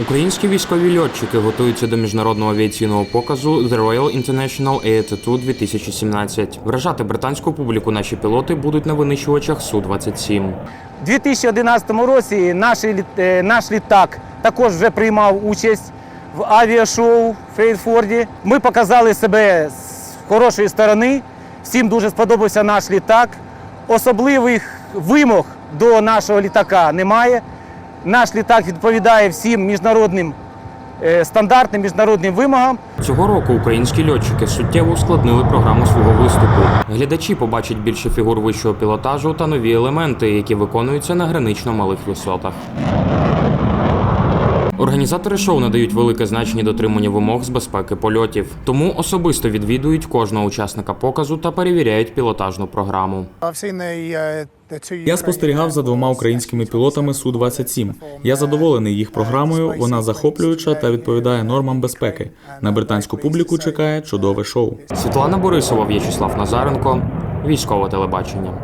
Українські військові льотчики готуються до міжнародного авіаційного показу The Royal International Air Tattoo 2017. Вражати британську публіку наші пілоти будуть на винищувачах Су-27. У 2011 році наш, е, наш літак також вже приймав участь в авіашоу в Фрейдфорді. Ми показали себе з хорошої сторони. Всім дуже сподобався наш літак. Особливих вимог до нашого літака немає. Наш літак відповідає всім міжнародним е, стандартним міжнародним вимогам. Цього року українські льотчики суттєво ускладнили програму свого виступу. Глядачі побачать більше фігур вищого пілотажу та нові елементи, які виконуються на гранично малих висотах. Організатори шоу надають велике значення дотриманню вимог з безпеки польотів, тому особисто відвідують кожного учасника показу та перевіряють пілотажну програму. Я спостерігав за двома українськими пілотами Су-27. Я задоволений їх програмою. Вона захоплююча та відповідає нормам безпеки. На британську публіку чекає чудове шоу. Світлана Борисова, В'ячеслав Назаренко, військове телебачення.